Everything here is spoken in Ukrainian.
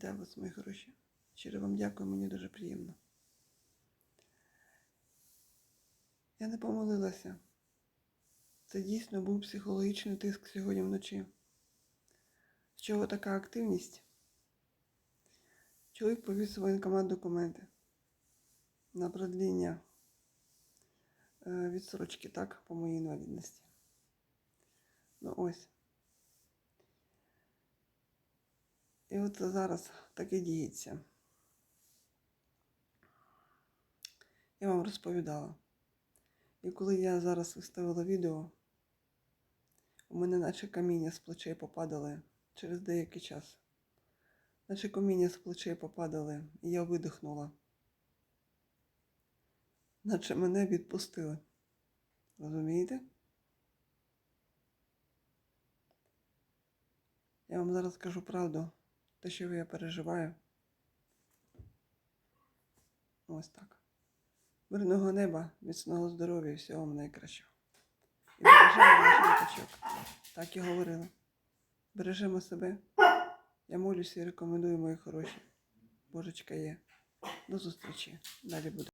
Вітаю вас, мої хороші. Щиро вам дякую, мені дуже приємно. Я не помилилася. Це дійсно був психологічний тиск сьогодні вночі. З чого така активність? Чоловік повіз в воєнкомат документи на продління е, відсрочки, так, по моїй інвалідності. Ну ось. І от зараз так і діється. Я вам розповідала. І коли я зараз виставила відео, у мене наче каміння з плечей попадали через деякий час. Наче каміння з плечей попадали, і я видихнула. Наче мене відпустили. Розумієте? Я вам зараз скажу правду, те, що я переживаю. Ось так. Мирного неба, міцного здоров'я всього вам найкращого. І бережемо наших діточок. Так і говорила. Бережемо себе. Я молюся і рекомендую, мої хороші. Божечка є. До зустрічі. Далі буде.